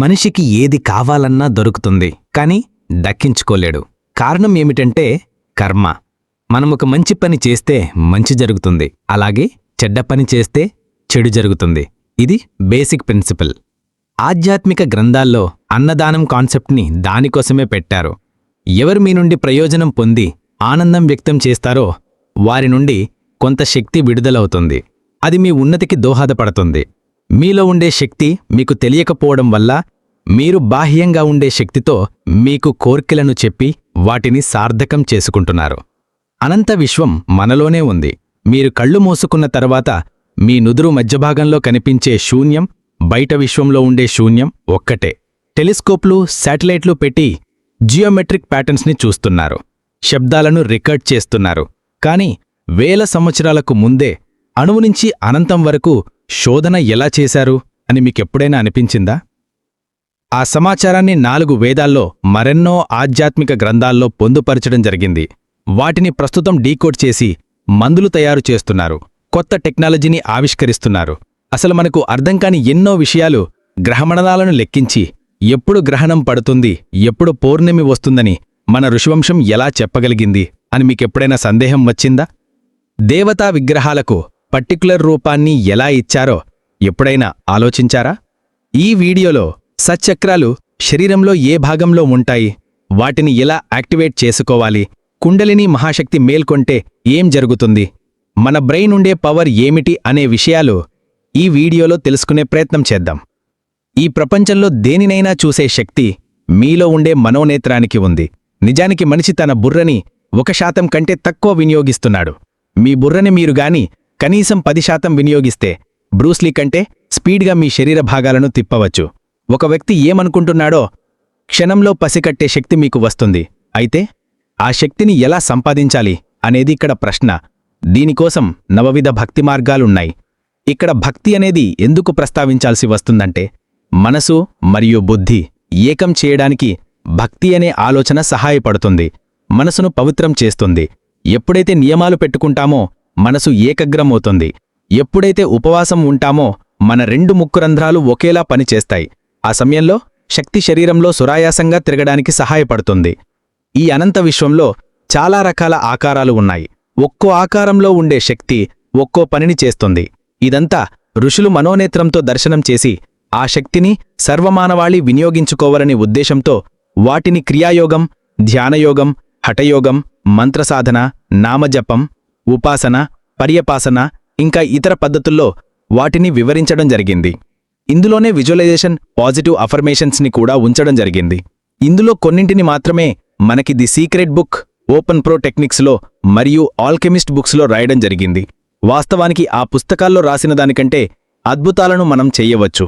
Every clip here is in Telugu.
మనిషికి ఏది కావాలన్నా దొరుకుతుంది కాని దక్కించుకోలేడు. కారణం ఏమిటంటే కర్మ. మనమొక ఒక మంచి పని చేస్తే మంచి జరుగుతుంది అలాగే చెడ్డ పని చేస్తే చెడు జరుగుతుంది. ఇది బేసిక్ ప్రిన్సిపల్. ఆధ్యాత్మిక గ్రంథాల్లో అన్నదానం కాన్సెప్ట్ని దానికోసమే పెట్టారు. ఎవరు మీ నుండి ప్రయోజనం పొంది ఆనందం వ్యక్తం చేస్తారో వారి నుండి కొంత శక్తి విడుదలవుతుంది. అది మీ ఉన్నతికి దోహదపడుతుంది. మీలో ఉండే శక్తి మీకు తెలియకపోవడం వల్ల మీరు బాహ్యంగా ఉండే శక్తితో మీకు కోర్కెలను చెప్పి వాటిని సార్థకం చేసుకుంటున్నారు. అనంత విశ్వం మనలోనే ఉంది. మీరు కళ్ళు మూసుకున్న తర్వాత మీ నుదురు మధ్యభాగంలో కనిపించే శూన్యం బయట విశ్వంలో ఉండే శూన్యం ఒక్కటే. టెలిస్కోప్లు శాటిలైట్లు పెట్టి జియోమెట్రిక్ ప్యాటర్న్స్ని చూస్తున్నారు. శబ్దాలను రికార్డ్ చేస్తున్నారు. కానీ వేల సంవత్సరాలకు ముందే అణువు నుంచి అనంతం వరకు శోధన ఎలా చేశారు అని మీకెప్పుడైనా అనిపించిందా? ఆ సమాచారాన్ని నాలుగు వేదాల్లో మరెన్నో ఆధ్యాత్మిక గ్రంథాల్లో పొందుపరచడం జరిగింది. వాటిని ప్రస్తుతం డీకోడ్ చేసి మందులు తయారు చేస్తున్నారు. కొత్త టెక్నాలజీని ఆవిష్కరిస్తున్నారు. అసలు మనకు అర్థం కాని ఎన్నో విషయాలు గ్రహమణాలను లెక్కించి ఎప్పుడు గ్రహణం పడుతుంది ఎప్పుడు పౌర్ణమి వస్తుందని మన ఋషివంశం ఎలా చెప్పగలిగింది అని మీకెప్పుడైనా సందేహం వచ్చిందా? దేవతా విగ్రహాలకు పర్టిక్యులర్ రూపాన్ని ఎలా ఇచ్చారో ఎప్పుడైనా ఆలోచించారా? ఈ వీడియోలో సచ్చక్రాలు శరీరంలో ఏ భాగంలో ఉంటాయి వాటిని ఎలా యాక్టివేట్ చేసుకోవాలి కుండలిని మహాశక్తి మేల్కొంటే ఏం జరుగుతుంది మన బ్రెయిన్ ఉండే పవర్ ఏమిటి అనే విషయాలు ఈ వీడియోలో తెలుసుకునే ప్రయత్నం చేద్దాం. ఈ ప్రపంచంలో దేనినైనా చూసే శక్తి మీలో ఉండే మనోనేత్రానికి ఉంది. నిజానికి మనిషి తన బుర్రని ఒక శాతం కంటే తక్కువ వినియోగిస్తున్నాడు. మీ బుర్రని మీరు గాని కనీసం పది శాతం వినియోగిస్తే బ్రూస్లీ కంటే స్పీడ్గా మీ శరీర భాగాలను తిప్పవచ్చు. ఒక వ్యక్తి ఏమనుకుంటున్నాడో క్షణంలో పసికట్టే శక్తి మీకు వస్తుంది. అయితే ఆ శక్తిని ఎలా సంపాదించాలి అనేది ఇక్కడ ప్రశ్న. దీనికోసం నవవిధ భక్తి మార్గాలున్నాయి. ఇక్కడ భక్తి అనేది ఎందుకు ప్రస్తావించాల్సి వస్తుందంటే మనసు మరియు బుద్ధి ఏకం చేయడానికి భక్తి అనే ఆలోచన సహాయపడుతుంది. మనసును పవిత్రం చేస్తుంది. ఎప్పుడైతే నియమాలు పెట్టుకుంటామో మనసు ఏకగ్రమవుతుంది. ఎప్పుడైతే ఉపవాసం ఉంటామో మన రెండు ముక్కు రంధ్రాలు ఒకేలా పనిచేస్తాయి. ఆ సమయంలో శక్తి శరీరంలో సురాయాసంగా తిరగడానికి సహాయపడుతుంది. ఈ అనంత విశ్వంలో చాలా రకాల ఆకారాలు ఉన్నాయి. ఒక్కో ఆకారంలో ఉండే శక్తి ఒక్కో పనిని చేస్తుంది. ఇదంతా ఋషులు మనోనేత్రంతో దర్శనం చేసి ఆ శక్తిని సర్వమానవాళి వినియోగించుకోవాలనే ఉద్దేశంతో వాటిని క్రియాయోగం ధ్యానయోగం హఠయోగం మంత్రసాధన నామజపం ఉపాసన పర్యపాసన ఇంకా ఇతర పద్ధతుల్లో వాటిని వివరించడం జరిగింది. ఇందులోనే విజువలైజేషన్ పాజిటివ్ అఫర్మేషన్స్ని కూడా ఉంచడం జరిగింది. ఇందులో కొన్నింటిని మాత్రమే మనకి the secret book open pro టెక్నిక్స్లో మరియు ఆల్కెమిస్ట్ బుక్స్లో రాయడం జరిగింది. వాస్తవానికి ఆ పుస్తకాల్లో రాసిన దానికంటే అద్భుతాలను మనం చెయ్యవచ్చు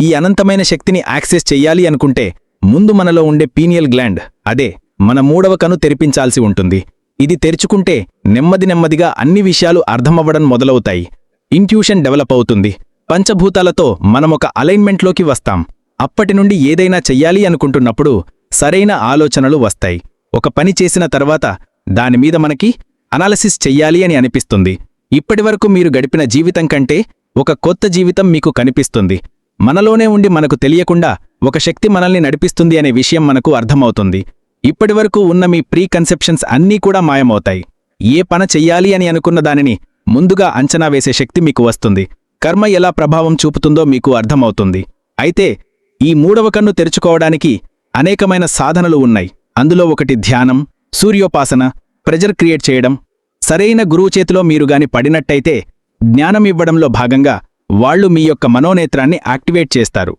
ఈ అనంతమైన శక్తిని యాక్సెస్ చెయ్యాలి అనుకుంటే ముందు మనలో ఉండే పీనియల్ గ్లాండ్ అదే మన మూడవ కను తెరిపించాల్సి ఉంటుంది. ఇది తెరుచుకుంటే నెమ్మది నెమ్మదిగా అన్ని విషయాలు అర్థమవ్వడం మొదలవుతాయి. ఇంట్యూషన్ డెవలప్ అవుతుంది. పంచభూతాలతో మనమొక అలైన్మెంట్లోకి వస్తాం. అప్పటి నుండి ఏదైనా చెయ్యాలి అనుకుంటున్నప్పుడు సరైన ఆలోచనలు వస్తాయి. ఒక పని చేసిన తర్వాత దానిమీద మనకి అనాలసిస్ చెయ్యాలి అని అనిపిస్తుంది. ఇప్పటివరకు మీరు గడిపిన జీవితం కంటే ఒక కొత్త జీవితం మీకు కనిపిస్తుంది. మనలోనే ఉండి మనకు తెలియకుండా ఒక శక్తి మనల్ని నడిపిస్తుంది అనే విషయం మనకు అర్థమవుతుంది. ఇప్పటివరకు ఉన్న మీ ప్రీ కన్సెప్షన్స్ అన్నీ కూడా మాయమవుతాయి. ఏ పన చెయ్యాలి అని అనుకున్న దానిని ముందుగా అంచనా వేసే శక్తి మీకు వస్తుంది. కర్మ ఎలా ప్రభావం చూపుతుందో మీకు అర్థమవుతుంది. అయితే ఈ మూడవ కన్ను తెరుచుకోవడానికి అనేకమైన సాధనలు ఉన్నాయి. అందులో ఒకటి ధ్యానం సూర్యోపాసన ప్రెజర్ క్రియేట్ చేయడం. సరైన గురువు చేతిలో మీరు గాని పడినట్టయితే జ్ఞానం ఇవ్వడంలో భాగంగా వాళ్ళు మీ యొక్క మనోనేత్రాన్ని యాక్టివేట్ చేస్తారు.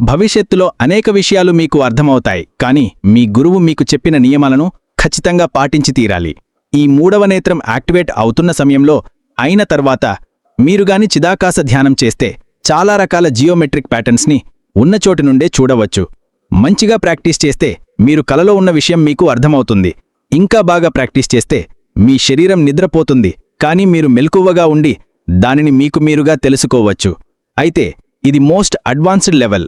భవిష్యత్తులో అనేక విషయాలు మీకు అర్థమవుతాయి కానీ మీ గురువు మీకు చెప్పిన నియమాలను ఖచ్చితంగా పాటించి తీరాలి. ఈ మూడవ నేత్రం యాక్టివేట్ అవుతున్న సమయంలో అయిన తర్వాత మీరుగాని చిదాకాశ ధ్యానం చేస్తే చాలా రకాల జియోమెట్రిక్ ప్యాటర్న్స్ని ఉన్నచోటి నుండే చూడవచ్చు. మంచిగా ప్రాక్టీస్ చేస్తే మీరు కలలో ఉన్న విషయం మీకు అర్థమవుతుంది. ఇంకా బాగా ప్రాక్టీస్ చేస్తే మీ శరీరం నిద్రపోతుంది కానీ మీరు మెలకువగా ఉండి దానిని మీకు మీరుగా తెలుసుకోవచ్చు. అయితే ఇది మోస్ట్ అడ్వాన్స్డ్ లెవెల్.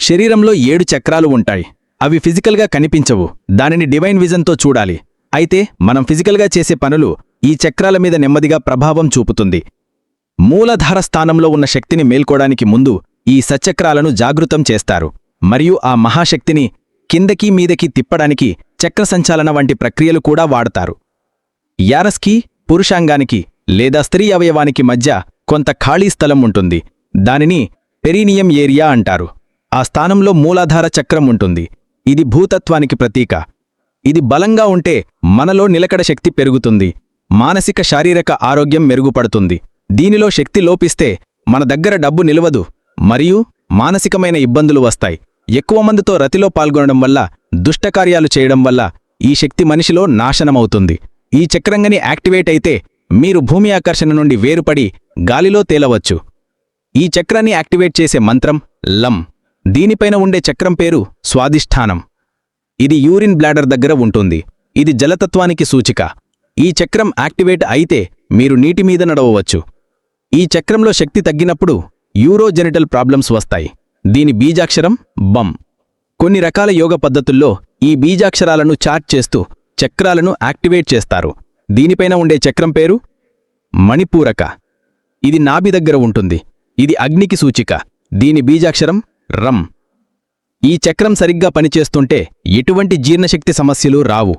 శరీరంలో ఏడు చక్రాలు ఉంటాయి. అవి ఫిజికల్గా కనిపించవు. దానిని డివైన్ విజన్తో చూడాలి. అయితే మనం ఫిజికల్గా చేసే పనులు ఈ చక్రాల మీద నెమ్మదిగా ప్రభావం చూపుతుంది. మూలధార స్థానంలో ఉన్న శక్తిని మేల్కోడానికి ముందు ఈ సచక్రాలను జాగృతం చేస్తారు. మరియు ఆ మహాశక్తిని కిందకి మీదకి తిప్పడానికి చక్ర సంచాలన వంటి ప్రక్రియలు కూడా వాడతారు. యారస్కి పురుషాంగానికి లేదా స్త్రీ అవయవానికి మధ్య కొంత ఖాళీ స్థలం ఉంటుంది. దానిని పెరీనియం ఏరియా అంటారు. ఆ స్థానంలో మూలాధార చక్రం ఉంటుంది. ఇది భూతత్వానికి ప్రతీక. ఇది బలంగా ఉంటే మనలో నిలకడ శక్తి పెరుగుతుంది. మానసిక శారీరక ఆరోగ్యం మెరుగుపడుతుంది. దీనిలో శక్తి లోపిస్తే మన దగ్గర డబ్బు నిలవదు మరియు మానసికమైన ఇబ్బందులు వస్తాయి. ఎక్కువ మందితో రతిలో పాల్గొనడం వల్ల దుష్టకార్యాలు చేయడం వల్ల ఈ శక్తి మనిషిలో నాశనమవుతుంది. ఈ చక్రంగని యాక్టివేట్ అయితే మీరు భూమి ఆకర్షణ నుండి వేరుపడి గాలిలో తేలవచ్చు. ఈ చక్రాన్ని యాక్టివేట్ చేసే మంత్రం లం దీనిపైన ఉండే చక్రం పేరు స్వాదిష్ఠానం ఇది యూరిన్ బ్లాడర్ దగ్గర ఉంటుంది. ఇది జలతత్వానికి సూచిక. ఈ చక్రం యాక్టివేట్ అయితే మీరు నీటి మీద నడవవచ్చు. ఈ చక్రంలో శక్తి తగ్గినప్పుడు యూరోజెనిటల్ ప్రాబ్లమ్స్ వస్తాయి. దీని బీజాక్షరం బమ్. కొన్ని రకాల యోగ పద్ధతుల్లో ఈ బీజాక్షరాలను చార్ట్ చేస్తూ చక్రాలను యాక్టివేట్ చేస్తారు. దీనిపైన ఉండే చక్రం పేరు మణిపూరక. ఇది నాభి దగ్గర ఉంటుంది. ఇది అగ్నికి సూచిక. దీని బీజాక్షరం రం. ఈ చక్రం సరిగ్గా పనిచేస్తుంటే ఎటువంటి జీర్ణశక్తి సమస్యలు రావు.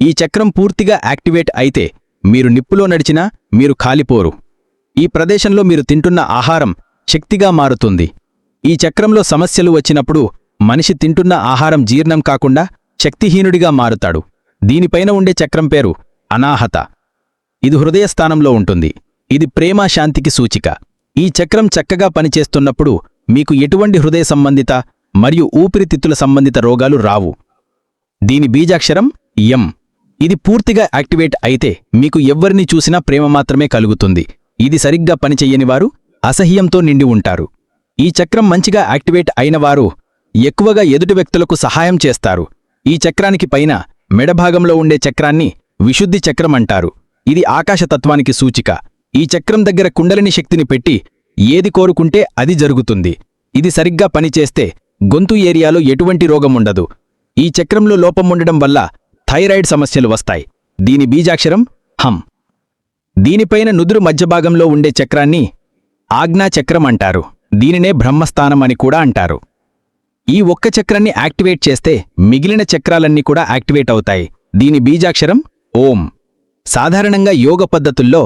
ఈ చక్రం పూర్తిగా యాక్టివేట్ అయితే మీరు నిప్పులో నడిచినా మీరు కాలిపోరు. ఈ ప్రదేశంలో మీరు తింటున్న ఆహారం శక్తిగా మారుతుంది. ఈ చక్రంలో సమస్యలు వచ్చినప్పుడు మనిషి తింటున్న ఆహారం జీర్ణం కాకుండా శక్తిహీనుడిగా మారుతాడు. దీనిపైన ఉండే చక్రం పేరు అనాహత. ఇది హృదయస్థానంలో ఉంటుంది. ఇది ప్రేమ శాంతికి సూచిక. ఈ చక్రం చక్కగా పనిచేస్తున్నప్పుడు మీకు ఎటువంటి హృదయ సంబంధిత మరియు ఊపిరితిత్తుల సంబంధిత రోగాలు రావు. దీని బీజాక్షరం ఎం. ఇది పూర్తిగా యాక్టివేట్ అయితే మీకు ఎవ్వరిని చూసినా ప్రేమ మాత్రమే కలుగుతుంది. ఇది సరిగ్గా పనిచెయ్యనివారు అసహ్యంతో నిండి ఉంటారు. ఈ చక్రం మంచిగా యాక్టివేట్ అయినవారు ఎక్కువగా ఎదుటి వ్యక్తులకు సహాయం చేస్తారు. ఈ చక్రానికి పైన మెడభాగంలో ఉండే చక్రాన్ని విశుద్ధి చక్రం అంటారు. ఇది ఆకాశతత్వానికి సూచిక. ఈ చక్రం దగ్గర కుండలిని శక్తిని పెట్టి ఏది కోరుకుంటే అది జరుగుతుంది. ఇది సరిగ్గా పనిచేస్తే గొంతు ఏరియాలో ఎటువంటి రోగముండదు. ఈ చక్రంలో లోపముండడం వల్ల థైరాయిడ్ సమస్యలు వస్తాయి. దీని బీజాక్షరం హం దీనిపైన నుదురు మధ్యభాగంలో ఉండే చక్రాన్ని ఆజ్ఞాచక్రం అంటారు. దీనినే బ్రహ్మస్థానం అని కూడా అంటారు. ఈ ఒక్క చక్రాన్ని యాక్టివేట్ చేస్తే మిగిలిన చక్రాలన్నీ కూడా యాక్టివేట్ అవుతాయి. దీని బీజాక్షరం ఓం. సాధారణంగా యోగ పద్ధతుల్లో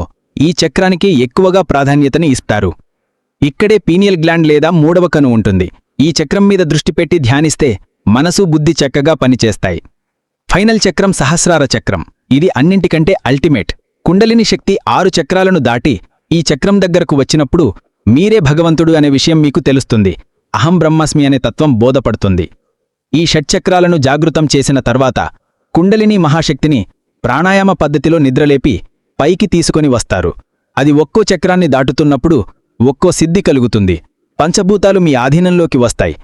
ఈ చక్రానికి ఎక్కువగా ప్రాధాన్యతని ఇస్తారు. ఇక్కడే పీనియల్ గ్లాండ్ లేదా మూడవ కను ఉంటుంది. ఈ చక్రం మీద దృష్టి పెట్టి ధ్యానిస్తే మనసు బుద్ధి చక్కగా పనిచేస్తాయి. ఫైనల్ చక్రం సహస్రార చక్రం. ఇది అన్నింటికంటే అల్టిమేట్. కుండలిని శక్తి ఆరు చక్రాలను దాటి ఈ చక్రం దగ్గరకు వచ్చినప్పుడు మీరే భగవంతుడు అనే విషయం మీకు తెలుస్తుంది. అహం బ్రహ్మాస్మి అనే తత్వం బోధపడుతుంది. ఈ షట్చక్రాలను జాగృతం చేసిన తర్వాత కుండలిని మహాశక్తిని ప్రాణాయామ పద్ధతిలో నిద్రలేపి పైకి తీసుకొని వస్తారు. అది ఒక్కో చక్రాన్ని దాటుతున్నప్పుడు ఒక్కో సిద్ధి కలుగుతుంది. పంచభూతాలు మీ ఆధీనంలోకి వస్తాయి.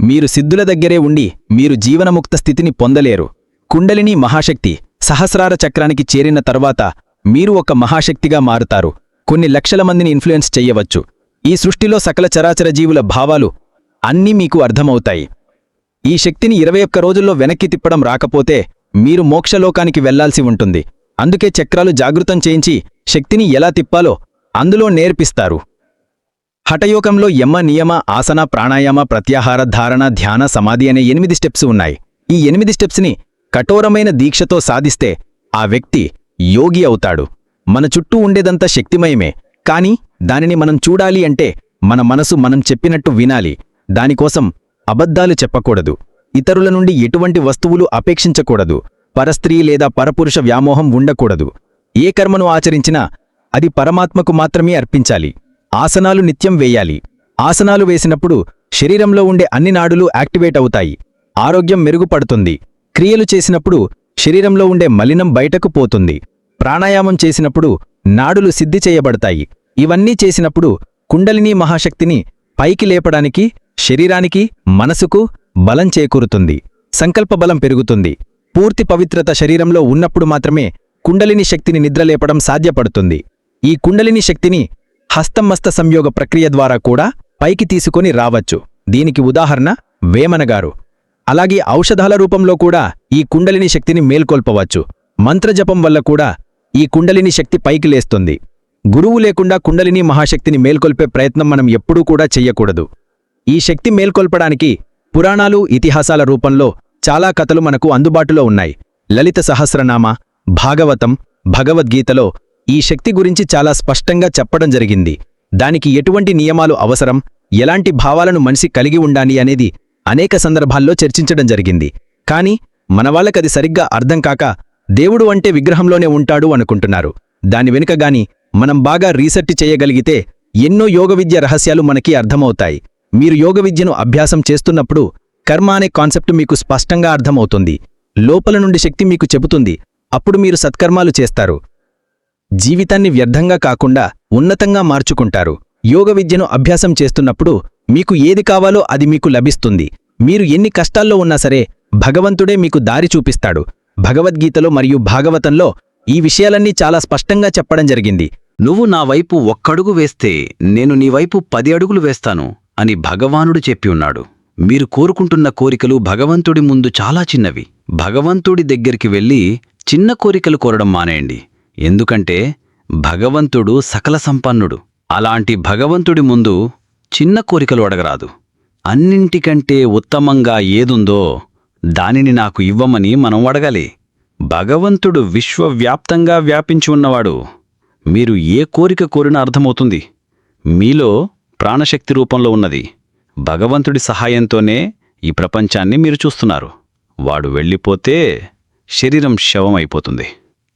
మీరు సిద్ధుల దగ్గరే ఉండి మీరు జీవనముక్త స్థితిని పొందలేరు. కుండలిని మహాశక్తి సహస్రార చక్రానికి చేరిన తర్వాత మీరు ఒక మహాశక్తిగా మారుతారు. కొన్ని లక్షల మందిని ఇన్ఫ్లుయెన్స్ చెయ్యవచ్చు ఈ సృష్టిలో సకల చరాచర జీవుల భావాలు అన్నీ మీకు అర్థమవుతాయి. ఈ శక్తిని ఇరవై ఒక్క రోజుల్లో వెనక్కి తిప్పడం రాకపోతే మీరు మోక్షలోకానికి వెళ్ళాల్సి ఉంటుంది. అందుకే చక్రాలు జాగృతం చేయించి శక్తిని ఎలా తిప్పాలో అందులో నేర్పిస్తారు. హఠయోగంలో యమ నియమ ఆసన ప్రాణాయామ ప్రత్యాహార ధారణ ధ్యాన సమాధి అనే ఎనిమిది స్టెప్స్ ఉన్నాయి. ఈ ఎనిమిది స్టెప్స్ని కఠోరమైన దీక్షతో సాధిస్తే ఆ వ్యక్తి యోగి అవుతాడు. మన చుట్టూ ఉండేదంతా శక్తిమయమే కాని దానిని మనం చూడాలి అంటే మన మనసు మనం చెప్పినట్టు వినాలి. దానికోసం అబద్ధాలు చెప్పకూడదు. ఇతరుల నుండి ఎటువంటి వస్తువులు అపేక్షించకూడదు. పరస్త్రీ లేదా పరపురుష వ్యామోహం ఉండకూడదు. ఏ కర్మను ఆచరించినా అది పరమాత్మకు మాత్రమే అర్పించాలి. ఆసనాలు నిత్యం వేయాలి. ఆసనాలు వేసినప్పుడు శరీరంలో ఉండే అన్ని నాడులు యాక్టివేట్ అవుతాయి. ఆరోగ్యం మెరుగుపడుతుంది. క్రియలు చేసినప్పుడు శరీరంలో ఉండే మలినం బయటకు పోతుంది. ప్రాణాయామం చేసినప్పుడు నాడులు సిద్ధి చేయబడతాయి. ఇవన్నీ చేసినప్పుడు కుండలిని మహాశక్తిని పైకి లేపడానికి శరీరానికి మనసుకు బలం చేకూరుతుంది. సంకల్ప బలం పెరుగుతుంది. పూర్తి పవిత్రత శరీరంలో ఉన్నప్పుడు మాత్రమే కుండలిని శక్తిని నిద్రలేపడం సాధ్యపడుతుంది. ఈ కుండలిని శక్తిని హస్తమస్త సంయోగ ప్రక్రియ ద్వారా కూడా పైకి తీసుకొని రావచ్చు. దీనికి ఉదాహరణ వేమనగారు అలాగే ఔషధాల రూపంలో కూడా ఈ కుండలిని శక్తిని మేల్కొల్పవచ్చు. మంత్రజపం వల్ల కూడా ఈ కుండలిని శక్తి పైకి లేస్తుంది. గురువు లేకుండా కుండలిని మహాశక్తిని మేల్కొల్పే ప్రయత్నం మనం ఎప్పుడూ కూడా చెయ్యకూడదు. ఈ శక్తి మేల్కొల్పడానికి పురాణాలు ఇతిహాసాల రూపంలో చాలా కథలు మనకు అందుబాటులో ఉన్నాయి. లలిత సహస్రనామ భాగవతం భగవద్గీతలో ఈ శక్తి గురించి చాలా స్పష్టంగా చెప్పడం జరిగింది. దానికి ఎటువంటి నియమాలు అవసరం ఎలాంటి భావాలను మనిషి కలిగి ఉండాలి అనేది అనేక సందర్భాల్లో చర్చించడం జరిగింది. కాని మనవాళ్ళకది సరిగ్గా అర్థం కాక దేవుడు అంటే విగ్రహంలోనే ఉంటాడు అనుకుంటున్నారు. దాని వెనుక గాని మనం బాగా రీసెర్చ్ చేయగలిగితే ఎన్నో యోగ విద్య రహస్యాలు మనకి అర్థమవుతాయి. మీరు యోగ విద్యను అభ్యాసం చేస్తున్నప్పుడు కర్మ అనే కాన్సెప్ట్ మీకు స్పష్టంగా అర్థమవుతుంది. లోపల నుండి శక్తి మీకు చెబుతుంది. అప్పుడు మీరు సత్కర్మాలు చేస్తారు. జీవితాన్ని వ్యర్థంగా కాకుండా ఉన్నతంగా మార్చుకుంటారు. యోగ విద్యను అభ్యాసం చేస్తున్నప్పుడు మీకు ఏది కావాలో అది మీకు లభిస్తుంది. మీరు ఎన్ని కష్టాల్లో ఉన్నా సరే భగవంతుడే మీకు దారి చూపిస్తాడు. భగవద్గీతలో మరియు భాగవతంలో ఈ విషయాలన్నీ చాలా స్పష్టంగా చెప్పడం జరిగింది. నువ్వు నా వైపు ఒక్కడుగు వేస్తే నేను నీ వైపు పది అడుగులు వేస్తాను అని భగవానుడు చెప్పి ఉన్నాడు. మీరు కోరుకుంటున్న కోరికలు భగవంతుడి ముందు చాలా చిన్నవి. భగవంతుడి దగ్గరికి వెళ్ళి చిన్న కోరికలు కోరడం మానేయండి. ఎందుకంటే భగవంతుడు సకల సంపన్నుడు. అలాంటి భగవంతుడి ముందు చిన్న కోరికలు అడగరాదు. అన్నింటికంటే ఉత్తమంగా ఏదుందో దానిని నాకు ఇవ్వమని మనం అడగాలి. భగవంతుడు విశ్వవ్యాప్తంగా వ్యాపించి ఉన్నవాడు. మీరు ఏ కోరిక కోరినా అర్థమవుతుంది. మీలో ప్రాణశక్తి రూపంలో ఉన్నది. భగవంతుడి సహాయంతోనే ఈ ప్రపంచాన్ని మీరు చూస్తున్నారు. వాడు వెళ్ళిపోతే శరీరం శవమైపోతుంది.